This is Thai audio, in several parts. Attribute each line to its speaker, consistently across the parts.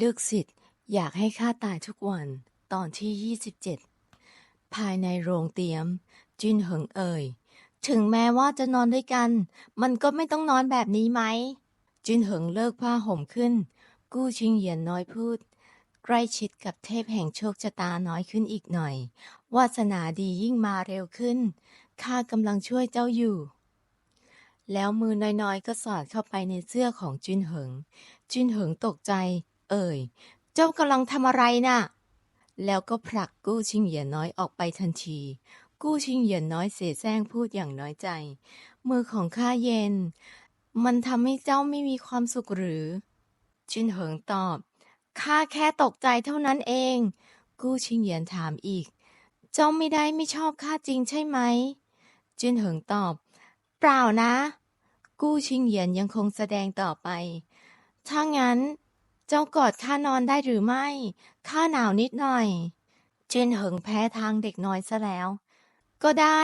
Speaker 1: ลูกศิษย์อยากให้ข้าตายทุกวันตอนที่ 27 ภายในโรงเตียม จินเหิงเอ่ย ถึงแม้ว่าจะนอนด้วยกัน มันก็ไม่ต้องนอนแบบนี้ไหม จินเหิงเลิกผ้าห่มขึ้น กู้ชิงเหยียนน้อยพูด ใกล้ชิดกับเทพแห่งโชคชะตาน้อยขึ้นอีกหน่อย วาสนาดียิ่งมาเร็วขึ้น ข้ากำลังช่วยเจ้าอยู่แล้วมือน้อยๆ ก็สอดเข้าไปในเสื้อของจินเหิงจินเหิงตกใจ เอ่ย เจ้ากำลังทำอะไรน่ะ แล้วก็ผลักกู้ชิงเหยียนน้อยออกไปทันที กู้ชิงเหยียนน้อยเสแสร้งพูดอย่างน้อยใจ มือของข้าเย็น มันทำให้เจ้าไม่มีความสุขหรือ จินเหิงตอบ ข้าแค่ตกใจเท่านั้นเอง กู้ชิงเหยียนถามอีก เจ้าไม่ได้ไม่ชอบข้าจริงใช่ไหม จินเหิงตอบ เปล่านะ กู้ชิงเหยียนยังคงแสดงต่อไป ถ้างั้น เจ้ากอดข้านอนได้หรือไม่ ข้าหนาวนิดหน่อยจินเหิงแพ้ทางเด็กน้อยซะแล้ว ก็ได้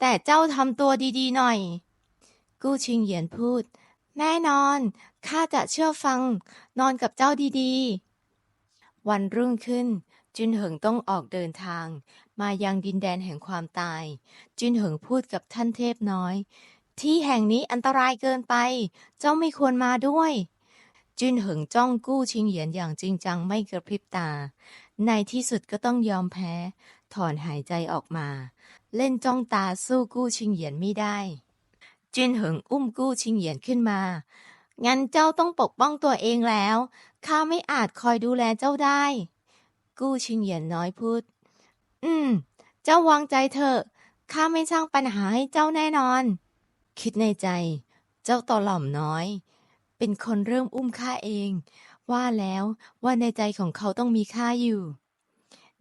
Speaker 1: แต่เจ้าทำตัวดีๆหน่อย กู้ชิงเหยียนพูด แน่นอน ข้าจะเชื่อฟัง นอนกับเจ้าดีๆ วันรุ่งขึ้นจินเหิงต้องออกเดินทาง มายังดินแดนแห่งความตาย จินเหิงพูดกับท่านเทพน้อย ที่แห่งนี้อันตรายเกินไป เจ้าไม่ควรมาด้วย จินเหิงจ้องกู้ชิงเหยียนอย่างจริงจังไม่กระพริบตา ในที่สุดก็ต้องยอมแพ้ ถอนหายใจออกมา เล่นจ้องตาสู้กู้ชิงเหยียนไม่ได้จินเหิงอุ้มกู้ชิงเหยียนขึ้นมา งั้นเจ้าต้องปกป้องตัวเองแล้ว ข้าไม่อาจคอยดูแลเจ้าได้ กู้ชิงเหยียนน้อยพูด อืม เจ้าวางใจเถอะ ข้าไม่สร้างปัญหาให้เจ้าแน่นอน คิดในใจ เจ้าต่อหล่อมน้อย เป็นคนเริ่มอุ้มข้าเอง ว่าแล้วว่าในใจของเขาต้องมีข้าอยู่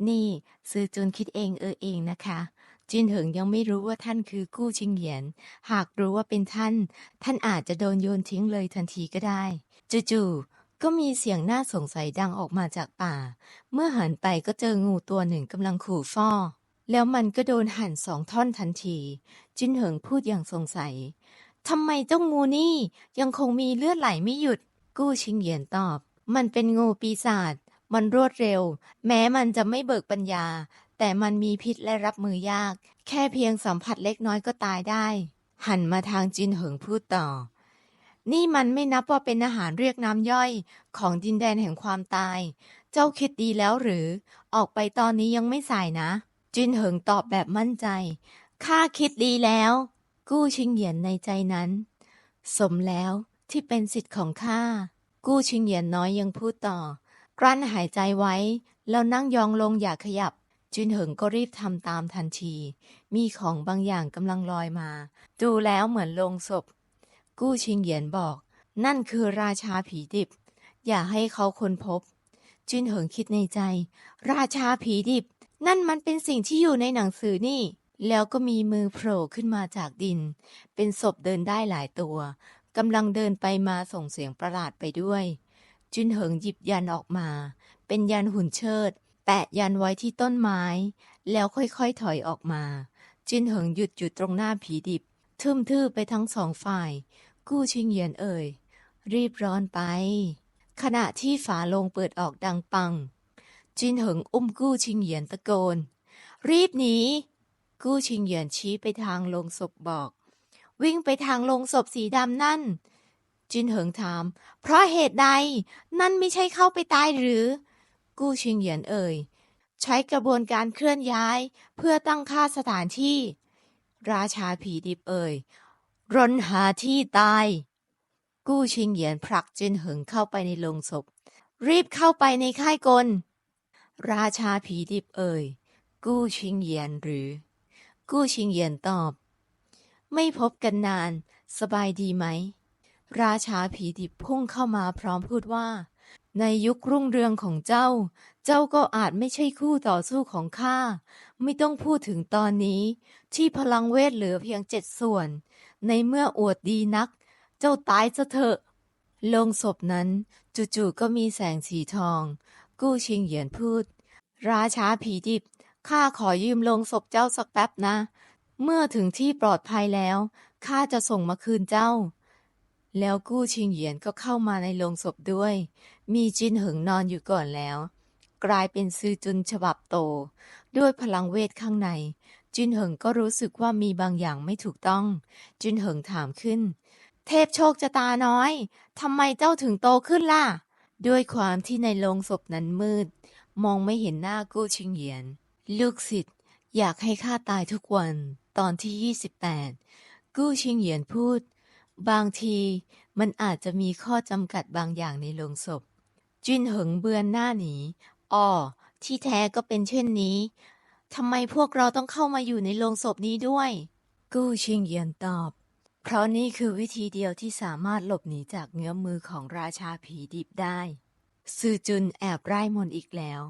Speaker 1: นี่ซือจุนคิดเองเออเองนะคะ จินเหิงยังไม่รู้ว่าท่านคือกู้ชิงเหยียน หากรู้ว่าเป็นท่าน ท่านอาจจะโดนโยนทิ้งเลยทันทีก็ได้ จู่ๆก็มีเสียงน่าสงสัยดังออกมาจากป่า เมื่อหันไปก็เจองูตัวหนึ่งกำลังขู่ฟอแล้วมันก็โดนหั่นสองท่อนทันที จินเหิงพูดอย่างสงสัย ทำไมเจ้างูนี่ยังคงมีเลือดไหลไม่หยุด กู้ชิงเหยียนตอบ มันเป็นงูปีศาจ มันรวดเร็ว แม้มันจะไม่เบิกปัญญา แต่มันมีพิษและรับมือยาก แค่เพียงสัมผัสเล็กน้อยก็ตายได้ หันมาทางจินเหิงพูดต่อ นี่มันไม่นับว่าเป็นอาหารเรียกน้ำย่อยของดินแดนแห่งความตาย เจ้าคิดดีแล้วหรือ ออกไปตอนนี้ยังไม่สายนะ จินเหิงตอบแบบมั่นใจ ข้าคิดดีแล้ว กู้ชิงเหยียนในใจนั้น สมแล้วที่เป็นสิทธิ์ของข้า กู้ชิงเหยียนน้อยยังพูดต่อ กลั้นหายใจไว้ แล้วนั่งยองลงอย่าขยับจินเหิงก็รีบทำตามทันที มีของบางอย่างกำลังลอยมา ดูแล้วเหมือนลงศพ กู้ชิงเหยียนบอก นั่นคือราชาผีดิบ อย่าให้เขาค้นพบจินเหิงคิดในใจ ราชาผีดิบ นั่นมันเป็นสิ่งที่อยู่ในหนังสือนี่ แล้วก็มีมือโผล่ขึ้นมาจากดิน เป็นศพเดินได้หลายตัวกำลังเดินไปมาส่งเสียงประหลาดไปด้วยจินเหิงหยิบยันออกมา เป็นยันหุ่นเชิด แปะยันไว้ที่ต้นไม้ แล้วค่อยๆถอยออกมาจินเหิงหยุดอยู่ตรงหน้าผีดิบ ทึมทื่อไปทั้งสองฝ่าย กู้ชิงเหยียนเอ่ย รีบร้อนไป ขณะที่ฝาลงเปิดออกดังปัง จินเหิงอุ้มกู้ชิงเหยียนตะโกน รีบหนี กู้ชิงเหยียนชี้ไปทางโลงศพบอก วิ่งไปทางโลงศพสีดำนั่น จินเหิงถาม เพราะเหตุใด นั่นไม่ใช่เข้าไปตายหรือ กู้ชิงเหยียนเอ่ย ใช้กระบวนการเคลื่อนย้าย เพื่อตั้งค่าสถานที่ ราชาผีดิบเอ่ยรนหาที่ตาย กู้ชิงเหยียนผลักจินเหิงเข้าไปในโลงศพ รีบเข้าไปในค่ายกล ราชาผีดิบเอ่ย กู้ชิงเหยียนหรือ กู้ชิงเหยียนตอบ ไม่พบกันนาน สบายดีไหม ราชาผีดิบพุ่งเข้ามาพร้อมพูดว่า ในยุครุ่งเรืองของเจ้า เจ้าก็อาจไม่ใช่คู่ต่อสู้ของข้า ไม่ต้องพูดถึงตอนนี้ ที่พลังเวทเหลือเพียงเจ็ดส่วน ในเมื่ออวดดีนัก เจ้าตายซะเถอะลงศพนั้นจู่ๆก็มีแสงสีทอง กู้ชิงเหยียนพูด ราชาผีดิบ ข้าขอยืมโลงศพเจ้าสักแป๊บนะ เมื่อถึงที่ปลอดภัยแล้ว ข้าจะส่งมาคืนเจ้า แล้วกู้ชิงเหยียนก็เข้ามาในโลงศพด้วย มีจินเหิงนอนอยู่ก่อนแล้ว กลายเป็นซือจุนฉบับโต ด้วยพลังเวทข้างใน จินเหิงก็รู้สึกว่ามีบางอย่างไม่ถูกต้อง จินเหิงถามขึ้น เทพโชคจะตาน้อยทำไมเจ้าถึงโตขึ้นล่ะ ด้วยความที่ในโรงศพนั้นมืด มองไม่เห็นหน้ากู้ชิงเหยียน ลูกศิษย์อยากให้ข้าตายทุกวันตอนที่ 28 กู้ชิงเหยียนพูด บางทีมันอาจจะมีข้อจำกัดบางอย่างในโรงศพ จินเหิงเบือนหน้าหนีอ้อที่แท้ก็เป็นเช่นนี้ทำไมพวกเราต้องเข้ามาอยู่ในโรงศพนี้ด้วย กู้ชิงเหยียนตอบ เพราะนี่คือวิธีเดียวที่สามารถหลบหนีจากเงื้อมมือของราชาผีดิบได้ซือจุนแอบไร้มนอีกแล้ว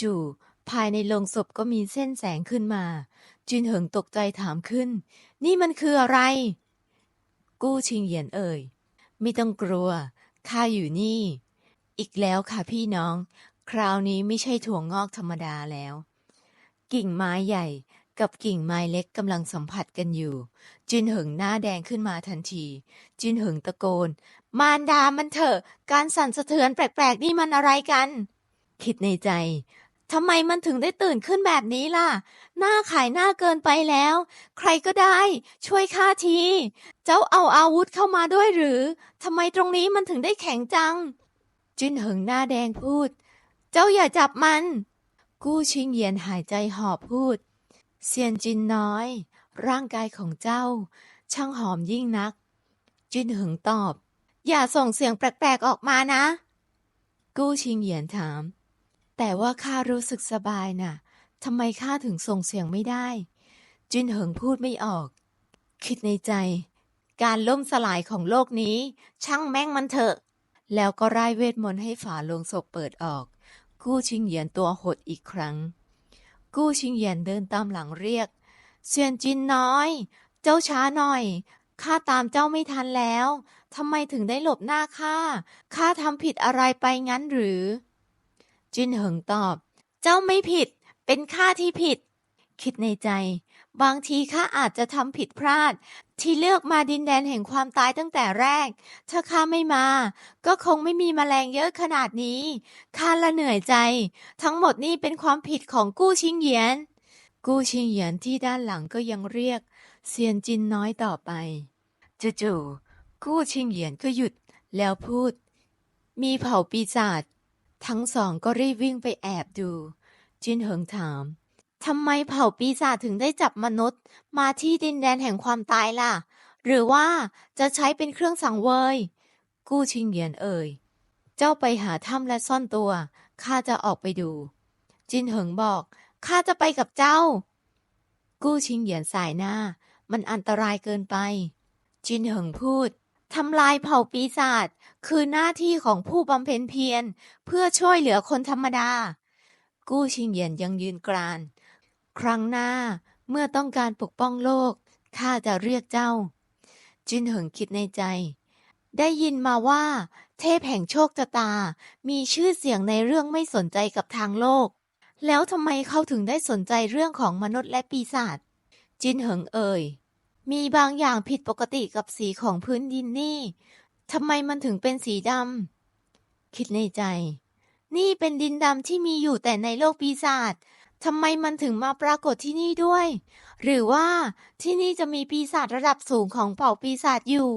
Speaker 1: จู่ๆ ภายในโลงศพก็มีเส้นแสงขึ้นมา จินเหิงตกใจถามขึ้น นี่มันคืออะไร กู้ชิงเหยียนเอ่ย ไม่ต้องกลัว ข้าอยู่นี่ อีกแล้วค่ะพี่น้อง คราวนี้ไม่ใช่ถั่วงอกธรรมดาแล้ว กิ่งไม้ใหญ่กับกิ่งไม้เล็กกำลังสัมผัสกันอยู่ จินเหิงหน้าแดงขึ้นมาทันที จินเหิงตะโกน มารดามันเถอะ การสั่นสะเทือนแปลกๆนี่มันอะไรกัน คิดในใจ ทำไมมันถึงได้ตื่นขึ้นแบบนี้ล่ะ หน้าขายหน้าเกินไปแล้ว ใครก็ได้ ช่วยข้าที เจ้าเอาอาวุธเข้ามาด้วยหรือ ทำไมตรงนี้มันถึงได้แข็งจัง จินเหิงหน้าแดงพูด เจ้าอย่าจับมัน กู้ชิงเยียนหายใจหอบพูด เซียนจินน้อย ร่างกายของเจ้า ช่างหอมยิ่งนัก จินเหิงตอบ อย่าส่งเสียงแปลกๆออกมานะ กู้ชิงเหยียนถาม แต่ว่าข้ารู้สึกสบายน่ะทำไมข้าถึงส่งเสียงไม่ได้ จินเหิงพูดไม่ออก คิดในใจ การล่มสลายของโลกนี้ ช่างแม่งมันเถอะ แล้วก็ร่ายเวทมนต์ให้ฝาโลงศพเปิดออก กู้ชิงเหยียนตัวหดอีกครั้ง กู้ชิงเหยียนเดินตามหลังเรียกเซียนจินน้อย เจ้าช้าหน่อยข้าตามเจ้าไม่ทันแล้วทำไมถึงได้หลบหน้าข้าข้าทำผิดอะไรไปงั้นหรือ จินเหิงตอบ เจ้าไม่ผิด เป็นข้าที่ผิด คิดในใจ บางทีข้าอาจจะทำผิดพลาด ที่เลือกมาดินแดนแห่งความตายตั้งแต่แรก ถ้าข้าไม่มา ก็คงไม่มีแมลงเยอะขนาดนี้ข้าละเหนื่อยใจ ทั้งหมดนี่เป็นความผิดของกู้ชิงเหยียน กู้ชิงเหยียนที่ด้านหลังก็ยังเรียกเซียนจินน้อยต่อไปจู่ๆกู้ชิงเหยียนก็หยุดแล้วพูด มีเผ่าปีศาจ ทั้งสองก็รีบวิ่งไปแอบดู จินเหิงถามทำไมเผ่าปีศาจถึงได้จับมนุษย์ มาที่ดินแดนแห่งความตายล่ะ หรือว่าจะใช้เป็นเครื่องสังเวย กู้ชิงเหยียนเอ่ย เจ้าไปหาถ้ำและซ่อนตัวข้าจะออกไปดู จินเหิงบอกข้าจะไปกับเจ้า กู้ชิงเหยียนสายหน้า มันอันตรายเกินไป จินเหิงพูด ทำลายเผ่าปีศาจคือหน้าที่ของผู้บำเพ็ญเพียรเพื่อช่วยเหลือคนธรรมดา กู้ชิงเหยียนยังยืนกราน ครั้งหน้าเมื่อต้องการปกป้องโลก ข้าจะเรียกเจ้า จินเหิงคิดในใจ ได้ยินมาว่า เทพแห่งโชคชะตา มีชื่อเสียงในเรื่องไม่สนใจกับทางโลก แล้วทำไมเขาถึงได้สนใจเรื่องของมนุษย์และปีศาจจินเหิงเอ่ย มีบางอย่างผิดปกติกับสีของพื้นดินนี่ ทำไมมันถึงเป็นสีดำ คิดในใจ นี่เป็นดินดำที่มีอยู่แต่ในโลกปีศาจ ทำไมมันถึงมาปรากฏที่นี่ด้วย หรือว่าที่นี่จะมีปีศาจระดับสูงของเผ่าปีศาจอยู่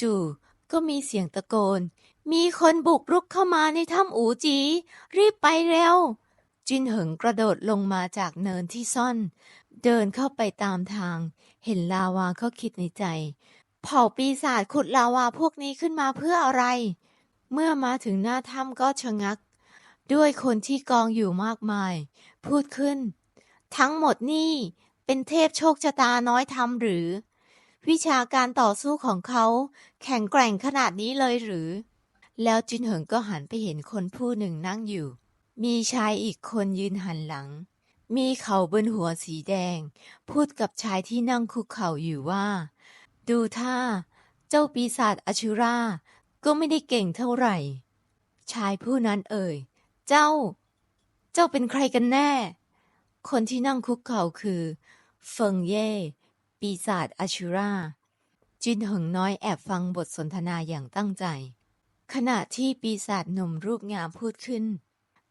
Speaker 1: จู่ๆ ก็มีเสียงตะโกน มีคนบุกรุกเข้ามาในถ้ำอูจี รีบไปเร็ว จินเหิงกระโดดลงมาจากเนินที่ซ่อน เดินเข้าไปตามทาง เห็นลาวาก็คิดในใจ เผ่าปีศาจขุดลาวาพวกนี้ขึ้นมาเพื่ออะไร เมื่อมาถึงหน้าถ้ำก็ชะงัก ด้วยคนที่กองอยู่มากมาย พูดขึ้น ทั้งหมดนี่เป็นเทพโชคชะตาน้อยทำหรือ วิชาการต่อสู้ของเขา แข็งแกร่งขนาดนี้เลยหรือ แล้วจินเหิงก็หันไปเห็นคนผู้หนึ่งนั่งอยู่ มีชายอีกคนยืนหันหลัง มีเขาบนหัวสีแดง พูดกับชายที่นั่งคุกเข่าอยู่ว่า ดูท่า เจ้าปีศาจอชุรา ก็ไม่ได้เก่งเท่าไหร่ ชายผู้นั้นเอ่ย เจ้า เจ้าเป็นใครกันแน่ คนที่นั่งคุกเข่าคือ เฟิงเย่ ปีศาจอชุราจินเหิงน้อยแอบฟังบทสนทนาอย่างตั้งใจ ขณะที่ปีศาจหนุ่มรูปงามพูดขึ้น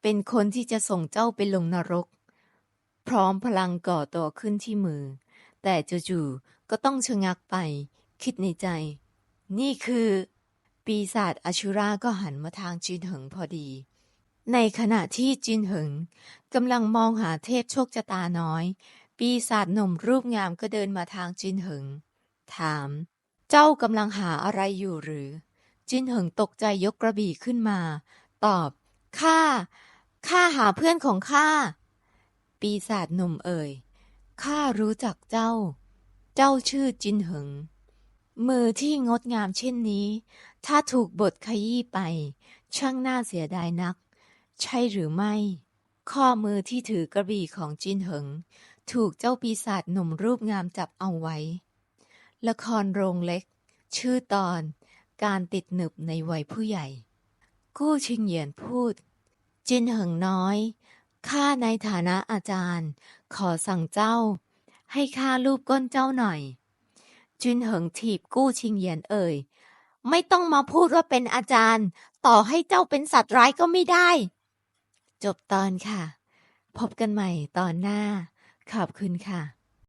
Speaker 1: เป็นคนที่จะส่งเจ้าไปลงนรก พร้อมพลังก่อตัวขึ้นที่มือ แต่จู่ๆก็ต้องชะงักไป คิดในใจ นี่คือ ปีศาจอชูราก็หันมาทางจินเหิงพอดี ในขณะที่จินเหิงกำลังมองหาเทพโชคชะตาน้อย ปีศาจหนุ่มรูปงามก็เดินมาทางจินเหิง ถาม เจ้ากำลังหาอะไรอยู่หรือ จินเหิงตกใจยกกระบี่ขึ้นมา ตอบข้าข้าหาเพื่อนของข้า ปีศาจหนุ่มเอ่ย ข้ารู้จักเจ้า เจ้าชื่อจินเหิงมือที่งดงามเช่นนี้ ถ้าถูกบทขยี้ไป ช่างน่าเสียดายนัก ใช่หรือไม่ ข้อมือที่ถือกระบี่ของจินเหิงถูกเจ้าปีศาจหนุ่มรูปงามจับเอาไว้ ละครโรงเล็ก ชื่อตอนการติดหนึบในวัยผู้ใหญ่ กู้ชิงเหยียนพูด จินเหิงน้อย ข้าในฐานะอาจารย์ ขอสั่งเจ้า ให้ข้ารูปก้นเจ้าหน่อย จุนเหิงถีบกู้ชิงเหยียนเอ่ย ไม่ต้องมาพูดว่าเป็นอาจารย์ ต่อให้เจ้าเป็นสัตว์ร้ายก็ไม่ได้ จบตอนค่ะ พบกันใหม่ตอนหน้า ขอบคุณค่ะ